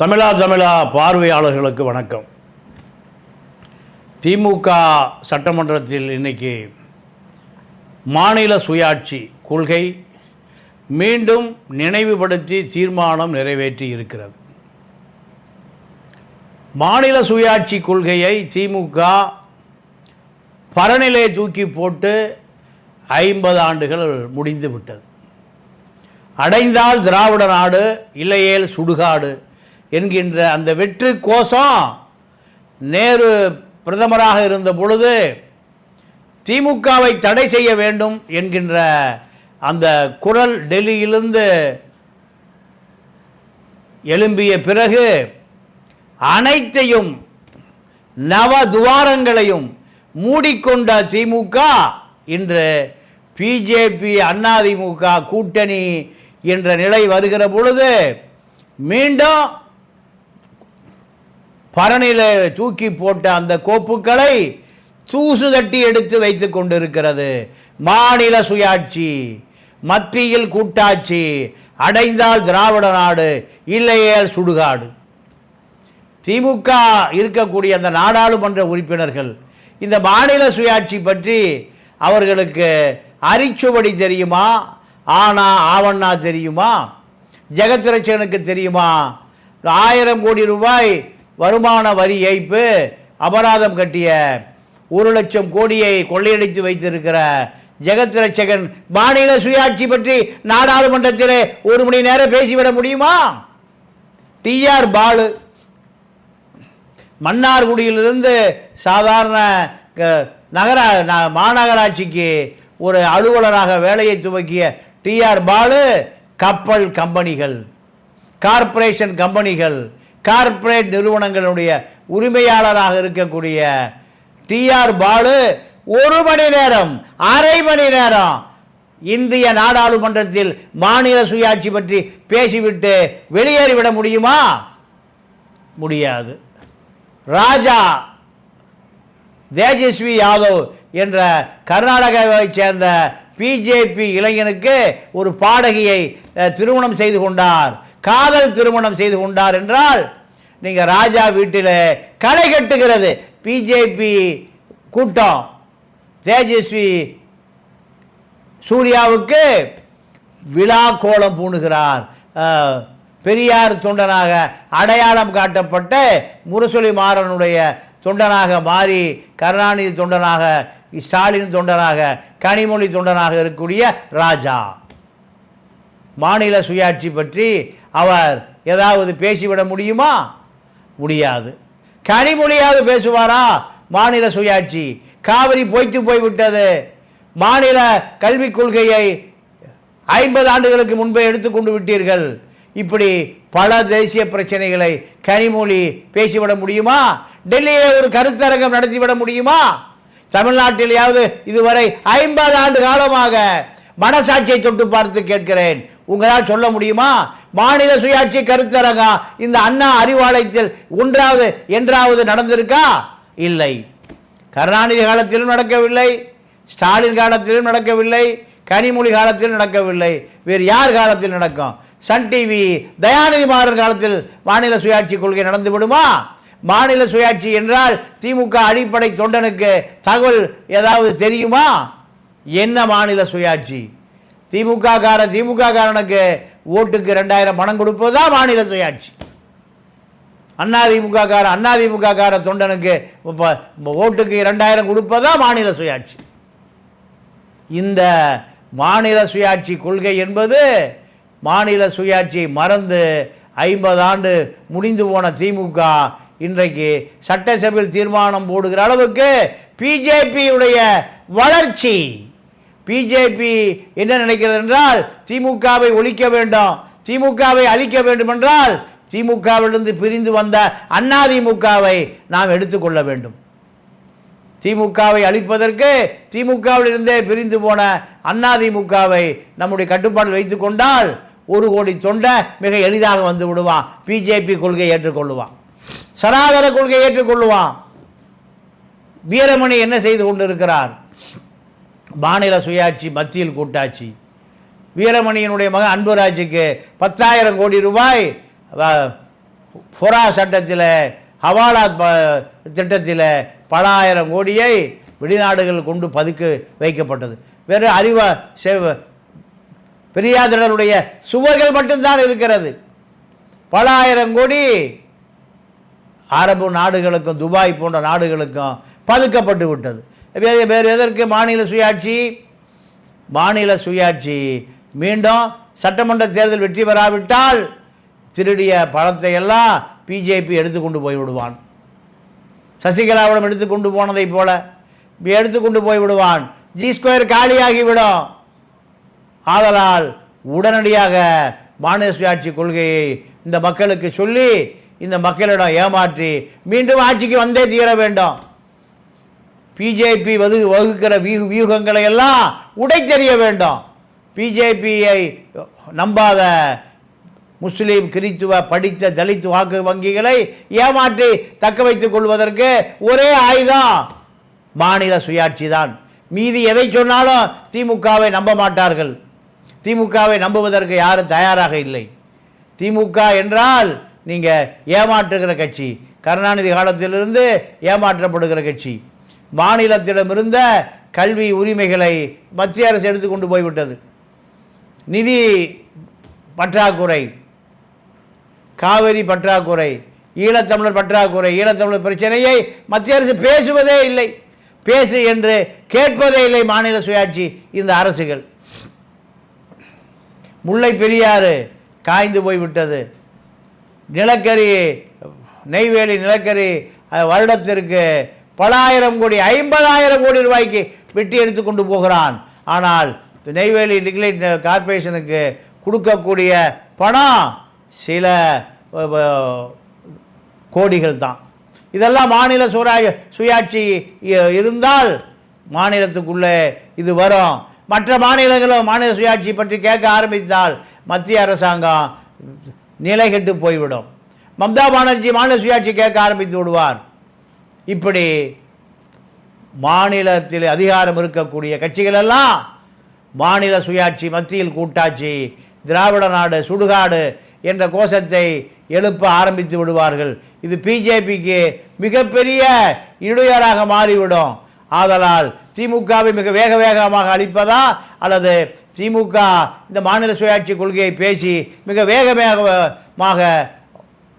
தமிழா தமிழா பார்வையாளர்களுக்கு வணக்கம். திமுக சட்டமன்றத்தில் இன்னைக்கு மாநில சுயாட்சி கொள்கை மீண்டும் நினைவுபடுத்தி தீர்மானம் நிறைவேற்றி இருக்கிறது. மாநில சுயாட்சி கொள்கையை திமுக பரநிலை தூக்கி போட்டு ஐம்பது ஆண்டுகள் முடிந்து விட்டது அடைந்தால் திராவிட நாடு இல்லையேல் சுடுகாடு என்கின்ற அந்த வெற்றி கோஷம் நேரு பிரதமராக இருந்த பொழுது திமுகவை தடை செய்ய வேண்டும் என்கின்ற அந்த குரல் டெல்லியிலிருந்து எழும்பிய பிறகு அனைத்தையும் நவ துவாரங்களையும் மூடிக்கொண்ட திமுக இன்று பிஜேபி அதிமுக கூட்டணி என்ற நிலை வருகிற பொழுது மீண்டும் பரணில தூக்கி போட்ட அந்த கோப்புகளை தூசு தட்டி எடுத்து வைத்து கொண்டிருக்கிறது. மாநில சுயாட்சி மத்தியில் கூட்டாட்சி அடைந்தால் திராவிட நாடு இல்லையே சுடுகாடு. திமுக இருக்கக்கூடிய அந்த நாடாளுமன்ற உறுப்பினர்கள் இந்த மாநில சுயாட்சி பற்றி அவர்களுக்கு அரிச்சுவடி தெரியுமா? ஆனா ஆவண்ணா தெரியுமா? ஜெகத்ரட்சனுக்கு தெரியுமா? ஆயிரம் கோடி ரூபாய் வருமான வரி ஏய்ப்பு அபராதம் கட்டிய ஒரு லட்சம் கோடியை கொள்ளையடித்து வைத்திருக்கிற ஜெகத் ரட்சகன் மாநில சுயாட்சி பற்றி நாடாளுமன்றத்தில் ஒரு மணி நேரம் பேசிவிட முடியுமா? டிஆர் பாலு மன்னார்குடியிலிருந்து சாதாரண க- நகர ந- மாநகராட்சிக்கு ஒரு அலுவலராக வேலையை துவக்கிய டிஆர் பாலு கப்பல் கம்பெனிகள் கார்ப்பரேஷன் கம்பெனிகள் கார்ப்பரேட் நிறுவனங்களுடைய உரிமையாளராக இருக்கக்கூடிய டிஆர் பாலு ஒரு மணி நேரம் அரை மணி நேரம் இந்திய நாடாளுமன்றத்தில் மாநில சுயாட்சி பற்றி பேசிவிட்டு வெளியேறிவிட முடியுமா? முடியாது. ராஜா தேஜஸ்வி யாதவ் என்ற கர்நாடகாவைச் சேர்ந்த பிஜேபி இளைஞனுக்கு ஒரு பாடகியை திருமணம் செய்து கொண்டார். காதல் திருமணம் செய்து கொண்டார் என்றால் நீங்கள் ராஜா வீட்டில் களை கட்டுகிறது. பிஜேபி கூட்டம். தேஜஸ்வி சூர்யாவுக்கு விழா கோலம் பூணுகிறார். பெரியார் தொண்டனாக அடையாளம் காட்டப்பட்ட முரசொலி மாறனுடைய தொண்டனாக மாறி கருணாநிதி தொண்டனாக ஸ்டாலின் தொண்டனாக கனிமொழி தொண்டனாக இருக்கக்கூடிய ராஜா. மாநில சுயாட்சி பற்றி அவர் ஏதாவது பேசிவிட முடியுமா? முடியாது. கனிமொழியாவது பேசுவாரா? மாநில சுயாட்சி. காவிரி பொய்த்து போய்விட்டது. மாநில கல்விக் கொள்கையை ஐம்பது ஆண்டுகளுக்கு முன்பே எடுத்துக்கொண்டு விட்டீர்கள். இப்படி பல தேசிய பிரச்சனைகளை கனிமொழி பேசிவிட முடியுமா? டெல்லியில் ஒரு கருத்தரங்கம் நடத்திவிட முடியுமா? தமிழ்நாட்டிலேயாவது இதுவரை ஐம்பது ஆண்டு காலமாக மனசாட்சியை தொட்டு பார்த்து கேட்கிறேன். உங்களால் சொல்ல முடியுமா? மாநில சுயாட்சி கருத்தரங்கம் இந்த அண்ணா அறிவாலயத்தில் ஒன்றாவது என்றாவது நடந்திருக்கா? இல்லை. கருணாநிதி காலத்திலும் நடக்கவில்லை. ஸ்டாலின் காலத்திலும் நடக்கவில்லை. கனிமொழி காலத்தில் நடக்கவில்லை. வேறு யார் காலத்தில் நடக்கும்? சன் டிவி தயாநிதி மாறன் காலத்தில் மாநில சுயாட்சி கொள்கை நடந்து விடுமா? மாநில சுயாட்சி என்றால் திமுக அடிப்படை தொண்டனுக்கு தகவல் ஏதாவது தெரியுமா? என்ன மாநில சுயாட்சி? திமுக காரன் திமுக காரனுக்கு ஓட்டுக்கு ரெண்டாயிரம் பணம் கொடுப்பதா மாநில சுயாட்சி. அதிமுக காரன் அண்ணாதிமுக கார தொண்டனுக்கு ஓட்டுக்கு ரெண்டாயிரம் கொடுப்பதா மாநில சுயாட்சி. இந்த மாநில சுயாட்சி கொள்கை என்பது மாநில சுயாட்சியை மறந்து ஐம்பது ஆண்டு முடிந்து போன திமுக இன்றைக்கு சட்டசபையில் தீர்மானம் போடுகிற அளவுக்கு பிஜேபியுடைய வளர்ச்சி. பிஜேபி என்ன நினைக்கிறது என்றால் திமுகவை ஒழிக்க வேண்டும். திமுகவை அழிக்க வேண்டும் என்றால் திமுகவிலிருந்து பிரிந்து வந்த அதிமுகவை நாம் எடுத்துக்கொள்ள வேண்டும். திமுகவை அழிப்பதற்கு திமுகவிலிருந்தே பிரிந்து போன அதிமுகவை நம்முடைய கட்டுப்பாட்டில் வைத்துக் கொண்டால் ஒரு கோடி தொண்டை மிக எளிதாக வந்து விடுவான். பிஜேபி கொள்கையை ஏற்றுக்கொள்ளுவான். சனாதன கொள்கையை ஏற்றுக்கொள்ளுவான். வீரமணி என்ன செய்து கொண்டிருக்கிறார்? மாநில சுயாட்சி மத்தியில் கூட்டாட்சி. வீரமணியினுடைய மகன் அன்புராஜுக்கு பத்தாயிரம் கோடி ரூபாய் வ- ஃபொரா சட்டத்தில் ஹவாலா ப- திட்டத்தில் பல ஆயிரம் கோடியை வெளிநாடுகள் கொண்டு பதுக்க வைக்கப்பட்டது. வெறும் அறிவ செ- பெரியாதனுடைய சுவர்கள் மட்டும்தான் இருக்கிறது. பல ஆயிரம் கோடி அரபு நாடுகளுக்கும் துபாய் போன்ற நாடுகளுக்கும் பதுக்கப்பட்டு விட்டது. வேறு வேறு எதற்கு? மாநில சுயாட்சி. மாநில சுயாட்சி. மீண்டும் சட்டமன்ற தேர்தல் வெற்றி பெறாவிட்டால் திருடிய பணத்தை எல்லாம் பிஜேபி எடுத்து கொண்டு போய் விடுவான். சசிகலாவிடம் எடுத்து கொண்டு போனதைப் போல எடுத்து கொண்டு போய் விடுவான். ஜி ஸ்கொயர் காலியாகிவிடும். ஆதலால் உடனடியாக மாநில சுயாட்சி கொள்கையை இந்த மக்களுக்கு சொல்லி இந்த மக்களிடம் ஏமாற்றி மீண்டும் ஆட்சிக்கு வந்தே தீர வேண்டும். பிஜேபி வகு வகுக்கிற வியூ வியூகங்களை எல்லாம் உடைத்தெறிய வேண்டும். பிஜேபியை நம்பாத முஸ்லீம் கிறித்துவ படித்த தலித் வாக்கு வங்கிகளை ஏமாற்றி தக்க வைத்துக் கொள்வதற்கு ஒரே ஆயுதம் மாநில சுயாட்சி தான். மீதி எதை சொன்னாலும் திமுகவை நம்ப மாட்டார்கள். திமுகவை நம்புவதற்கு யாரும் தயாராக இல்லை. திமுக என்றால் நீங்கள் ஏமாற்றுகிற கட்சி. கருணாநிதி காலத்திலிருந்து ஏமாற்றப்படுகிற கட்சி. மாநிலத்திடமிருந்த கல்வி உரிமைகளை மத்திய அரசு எடுத்து கொண்டு போய்விட்டது. நிதி பற்றாக்குறை காவிரி பற்றாக்குறை ஈழத்தமிழர் பற்றாக்குறை ஈழத்தமிழர் பிரச்சனையை மத்திய அரசு பேசுவதே இல்லை. பேசு என்று கேட்பதே இல்லை மாநில சுயாட்சி இந்த அரசுகள். முல்லை பெரியாறு காய்ந்து போய்விட்டது. நிலக்கரி நெய்வேலி நிலக்கரி வருடத்திற்கு பல ஆயிரம் கோடி ஐம்பதாயிரம் கோடி ரூபாய்க்கு வெட்டி எடுத்து கொண்டு போகிறான். ஆனால் நெய்வேலி நிக்லைட் கார்ப்பரேஷனுக்கு கொடுக்கக்கூடிய பணம் சில கோடிகள் தான் இதெல்லாம் மாநில சுராய சுயாட்சி இருந்தால் மாநிலத்துக்குள்ளே இது வரும். மற்ற மாநிலங்களும் மாநில சுயாட்சி பற்றி கேட்க ஆரம்பித்தால் மத்திய அரசாங்கம் நிலை கெட்டு போய்விடும். மம்தா பானர்ஜி மாநில சுயாட்சி கேட்க ஆரம்பித்து விடுவார். இப்படி மாநிலத்தில் அதிகாரம் இருக்கக்கூடிய கட்சிகளெல்லாம் மாநில சுயாட்சி மத்தியில் கூட்டாட்சி திராவிட நாடு சுடுகாடு என்ற கோஷத்தை எழுப்ப ஆரம்பித்து விடுவார்கள். இது பிஜேபிக்கு மிகப்பெரிய இடையூறாக மாறிவிடும். ஆதலால் திமுகவை மிக வேக வேகமாக அளிப்பதா அல்லது திமுக இந்த மாநில சுயாட்சி கொள்கையை பேசி மிக வேக வேகமாக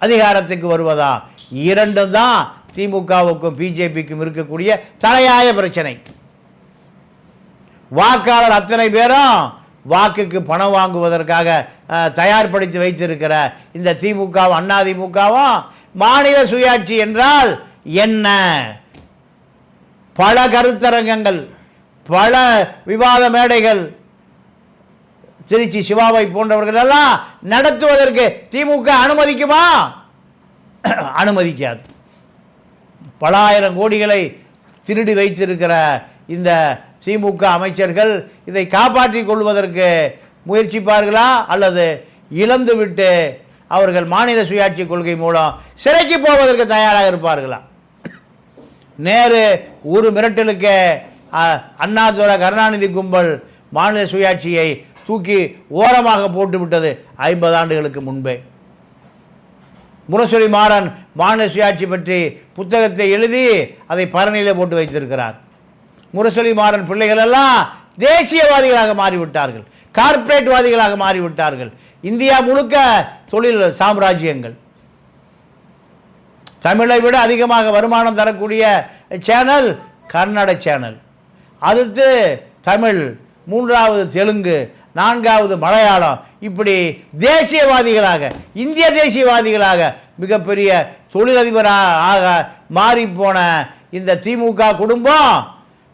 அதிகாரத்துக்கு வருவதா? இரண்டும் தான் திமுகவுக்கும் பிஜேபிக்கும் இருக்கக்கூடிய தலையாய பிரச்சனை. வாக்காளர் அத்தனை பேரும் வாக்குக்கு பணம் வாங்குவதற்காக தயார்படுத்தி வைத்திருக்கிற இந்த திமுகவும் அண்ணா திமுகவும் மாநில சுயாட்சி என்றால் என்ன? பல கருத்தரங்கங்கள் பல விவாத மேடைகள் திருச்சி சிவாவை போன்றவர்கள் எல்லாம் நடத்துவதற்கு திமுக அனுமதிக்குமா? அனுமதிக்காது. பல ஆயிரம் கோடிகளை திருடி வைத்திருக்கிற இந்த திமுக அமைச்சர்கள் இதை காப்பாற்றி கொள்வதற்கு முயற்சிப்பார்களா அல்லது இழந்துவிட்டு அவர்கள் மாநில சுயாட்சி கொள்கை மூலம் சிறைக்கு போவதற்கு தயாராக இருப்பார்களா? நேரு ஒரு மிரட்டலுக்கு அ- அண்ணாதுரை கருணாநிதி கும்பல் மாநில சுயாட்சியை தூக்கி ஓரமாக போட்டுவிட்டது ஐம்பது ஆண்டுகளுக்கு முன்பே. முரசொலி மாறன் மாநில சுயாட்சி பற்றி புத்தகத்தை எழுதி அதை பரணியில் போட்டு வைத்திருக்கிறார். முரசொலி மாறன் பிள்ளைகளெல்லாம் தேசியவாதிகளாக மாறிவிட்டார்கள். கார்ப்பரேட்வாதிகளாக மாறிவிட்டார்கள். இந்தியா முழுக்க தொழில் சாம்ராஜ்யங்கள். தமிழை விட அதிகமாக வருமானம் தரக்கூடிய சேனல் கன்னட சேனல் அடுத்து தமிழ் மூன்றாவது தெலுங்கு நான்காவது மலையாளம். இப்படி தேசியவாதிகளாக இந்திய தேசியவாதிகளாக மிகப்பெரிய தொழிலதிபராக ஆக மாறிப்போன இந்த திமுக குடும்பம்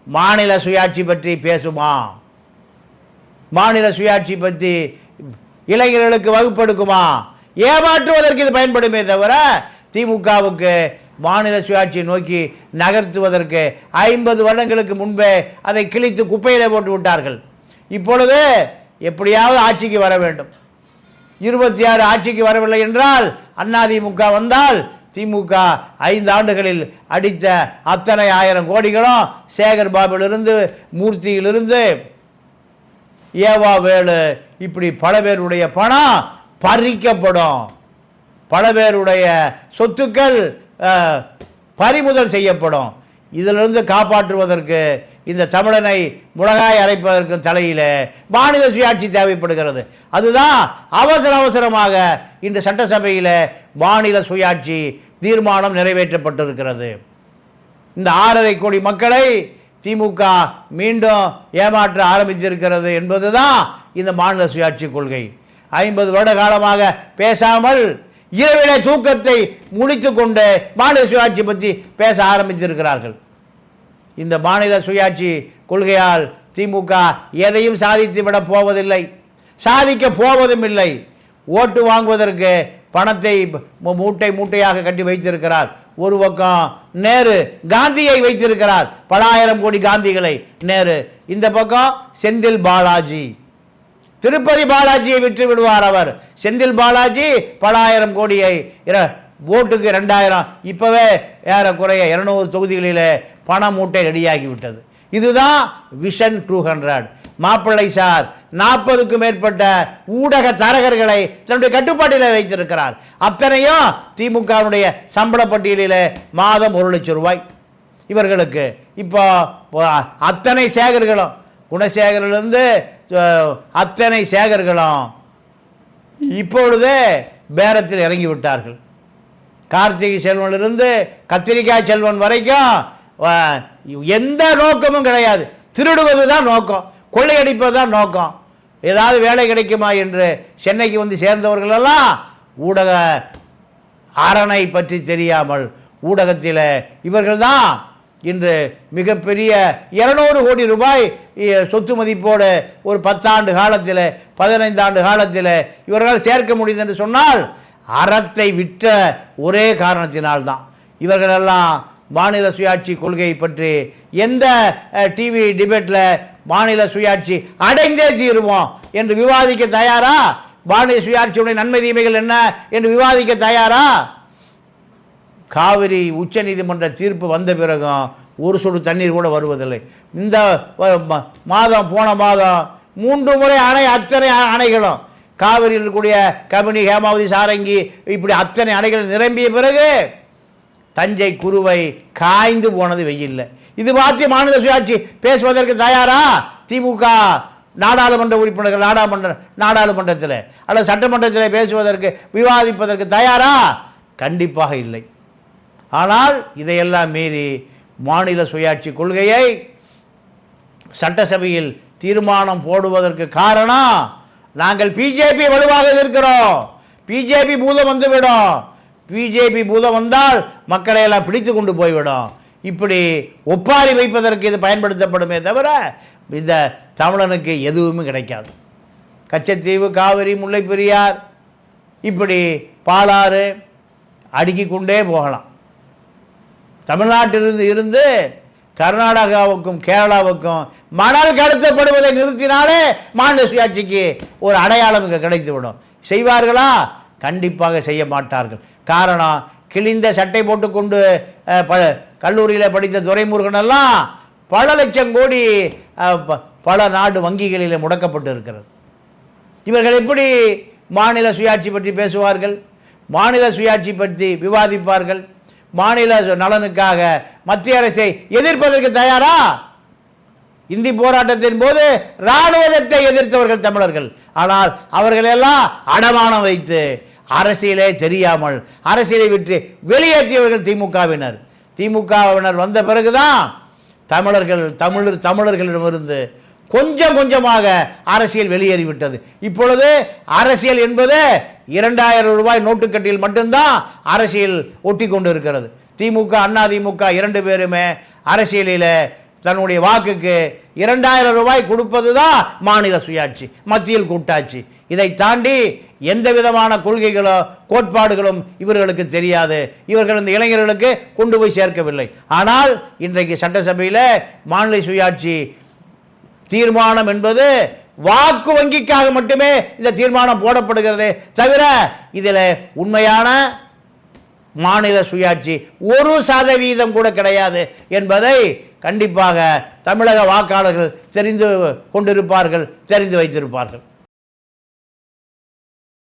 மாநில சுயாட்சி பற்றி பேசுமா? மாநில சுயாட்சி பற்றி இளைஞர்களுக்கு வகுப்பெடுக்குமா? ஏமாற்றுவதற்கு இது பயன்படுமே தவிர திமுகவுக்கு மாநில சுயாட்சியை நோக்கி நகர்த்துவதற்கு ஐம்பது வருடங்களுக்கு முன்பே அதை கிழித்து குப்பையிலே போட்டு விட்டார்கள். இப்பொழுது எப்படியாவது ஆட்சிக்கு வர வேண்டும். இருபத்தி ஆறு ஆட்சிக்கு வரவில்லை என்றால் அதிமுக வந்தால் திமுக ஐந்து ஆண்டுகளில் அடித்த அத்தனை ஆயிரம் கோடிகளும் சேகர் பாபிலிருந்து மூர்த்தியிலிருந்து ஏவா வேலு இப்படி பல பேருடைய பணம் பறிக்கப்படும். பல பேருடைய சொத்துக்கள் பறிமுதல் செய்யப்படும். இதிலிருந்து காப்பாற்றுவதற்கு இந்த தமிழனை முழகாய் அரைப்பதற்கு தலையில் மாநில சுயாட்சி தேவைப்படுகிறது. அதுதான் அவசர அவசரமாக இன்று சட்டசபையில் மாநில சுயாட்சி தீர்மானம் நிறைவேற்றப்பட்டிருக்கிறது. இந்த ஆறரை கோடி மக்களை திமுக மீண்டும் ஏமாற்ற ஆரம்பித்திருக்கிறது என்பது தான் இந்த மாநில சுயாட்சி கொள்கை. ஐம்பது வருட காலமாக பேசாமல் இரவிலே தூக்கத்தை முடித்து கொண்டு மாநில சுயாட்சி பற்றி பேச ஆரம்பித்திருக்கிறார்கள். இந்த மாநில சுயாட்சி கொள்கையால் திமுக எதையும் சாதித்து விட போவதில்லை. சாதிக்க போவதும் இல்லை. ஓட்டு வாங்குவதற்கு பணத்தை மூட்டை மூட்டையாக கட்டி வைத்திருக்கிறார். ஒரு பக்கம் நேரு காந்தியை வைத்திருக்கிறார். பல ஆயிரம் கோடி காந்திகளை. நேரு. இந்த பக்கம் செந்தில் பாலாஜி. திருப்பதி பாலாஜியை விற்று விடுவார் அவர். செந்தில் பாலாஜி பல ஆயிரம் கோடியை இர- ஓட்டுக்கு ரெண்டாயிரம் இப்போவே ஏறக்குறைய இரநூறு தொகுதிகளில் பண மூட்டை ரெடியாகி விட்டது இதுதான் விஷன் டூ ஹண்ட்ரட் மாப்பிள்ளை சார் நாற்பதுக்கும் மேற்பட்ட ஊடக தரகர்களை தன்னுடைய கட்டுப்பாட்டில் வைத்திருக்கிறார். அத்தனையும் திமுகவுடைய சம்பள பட்டியலில் மாதம் ஒரு லட்சம் ரூபாய். இவர்களுக்கு இப்போ அத்தனை சேகர்களும் குணசேகரிலிருந்து அத்தனை சேகர்களும் இப்பொழுதே பேரத்தில் இறங்கிவிட்டார்கள். கார்த்திகை செல்வனிலிருந்து கத்திரிக்காய் செல்வன் வரைக்கும் எந்த நோக்கமும் கிடையாது. திருடுவது தான் நோக்கம். கொள்ளையடிப்பது தான் நோக்கம். ஏதாவது வேலை கிடைக்குமா என்று சென்னைக்கு வந்து சேர்ந்தவர்களெல்லாம் ஊடக அரணை பற்றி தெரியாமல் ஊடகத்தில் இவர்கள்தான் இன்று மிகப்பெரிய இருநூறு கோடி ரூபாய் இ- சொத்து மதிப்போடு ஒரு பத்தாண்டு காலத்தில் பதினைந்தாண்டு காலத்தில் இவர்களால் சேர்க்க முடியுது என்று சொன்னால் அறத்தை விற்ற ஒரே காரணத்தினால்தான். இவர்களெல்லாம் மாநில சுயாட்சி கொள்கையை பற்றி எந்த டிவி டிபேட்டில் மாநில சுயாட்சி அடைந்தே தீருவோம் என்று விவாதிக்க தயாரா? மாநில சுயாட்சியுடைய நன்மை தீமைகள் என்ன என்று விவாதிக்க தயாரா? காவிரி உச்சநீதிமன்ற தீர்ப்பு வந்த பிறகும் ஒரு சொட்டு தண்ணீர் கூட வருவதில்லை. இந்த மாதம் போன மாதம் மூன்று முறை அணை அத்தனை அணைகளும் காவிரியில் இருக்கக்கூடிய கபினி ஹேமாவதி சாரங்கி இப்படி அத்தனை அணைகள் நிரம்பிய பிறகு தஞ்சை குருவை காய்ந்து போனது வெயில்ல. இது பார்த்து மாநில சுயாட்சி பேசுவதற்கு தயாரா? திமுக நாடாளுமன்ற உறுப்பினர்கள் நாடாளுமன்ற நாடாளுமன்றத்தில் அல்லது சட்டமன்றத்தில் பேசுவதற்கு விவாதிப்பதற்கு தயாரா? கண்டிப்பாக இல்லை. ஆனால் இதையெல்லாம் மீறி மாநில சுயாட்சி கொள்கையை சட்டசபையில் தீர்மானம் போடுவதற்கு காரணம் நாங்கள் பிஜேபி வலுவாக இருக்கிறோம். பிஜேபி பூதம் வந்துவிடும். பிஜேபி பூதம் வந்தால் மக்களை எல்லாம் பிடித்து கொண்டு போய்விடும். இப்படி ஒப்பாரி வைப்பதற்கு இது பயன்படுத்தப்படுமே தவிர இந்த தமிழனுக்கு எதுவுமே கிடைக்காது. கச்சத்தீவு காவிரி முல்லை பெரியார் இப்படி பாலாறு அடுக்கிக் கொண்டே போகலாம். தமிழ்நாட்டிலிருந்து இருந்து கர்நாடகாவுக்கும் கேரளாவுக்கும் மணல் கடத்தப்படுவதை நிறுத்தினாலே மாநில சுயாட்சிக்கு ஒரு அடையாளம் இங்கே கிடைத்துவிடும். செய்வார்களா? கண்டிப்பாக செய்ய மாட்டார்கள். காரணம் கிழிந்த சட்டை போட்டுக்கொண்டு ப கல்லூரியில் படித்த துரைமுருகனெல்லாம் பல லட்சம் கோடி ப- பல நாடு வங்கிகளில் முடக்கப்பட்டு இருக்கிறது இவர்கள் எப்படி மாநில சுயாட்சி பற்றி பேசுவார்கள்? மாநில சுயாட்சி பற்றி விவாதிப்பார்கள்? மாநில நலனுக்காக மத்திய அரசை எதிர்ப்பதற்கு தயாரா? இந்தி போராட்டத்தின் போது இராணுவத்தை எதிர்த்தவர்கள் தமிழர்கள். ஆனால் அவர்கள் எல்லாம் அடமானம் வைத்து அரசியலே தெரியாமல் அரசியலை விட்டு வெளியேற்றியவர்கள் திமுகவினர். திமுகவினர் வந்த பிறகுதான் தமிழர்கள் தமிழர் தமிழர்களிடமிருந்து கொஞ்சம் கொஞ்சமாக அரசியல் வெளியேறிவிட்டது. இப்பொழுது அரசியல் என்பது இரண்டாயிரம் ரூபாய் நோட்டுக்கட்டியில் மட்டும்தான் அரசியல் ஒட்டி கொண்டு இருக்கிறது திமுக அண்ணா திமுக இரண்டு பேருமே அரசியலில் தன்னுடைய வாக்குக்கு இரண்டாயிரம் ரூபாய் கொடுப்பது தான் மாநில சுயாட்சி மத்தியில் கூட்டாட்சி. இதை தாண்டி எந்த விதமான கொள்கைகளோ கோட்பாடுகளும் இவர்களுக்கு தெரியாது. இவர்கள் இந்த இளைஞர்களுக்கு கொண்டு போய் சேர்க்கவில்லை. ஆனால் இன்றைக்கு சட்டசபையில் மாநில சுயாட்சி தீர்மானம் என்பது வாக்கு வங்கிக்காக மட்டுமே இந்த தீர்மானம் போடப்படுகிறது தவிர இதில் உண்மையான மாநில சுயாட்சி ஒரு சதவீதம் கூட கிடையாது என்பதை கண்டிப்பாக தமிழக வாக்காளர்கள் தெரிந்து கொண்டிருப்பார்கள் தெரிந்து வைத்திருப்பார்கள்.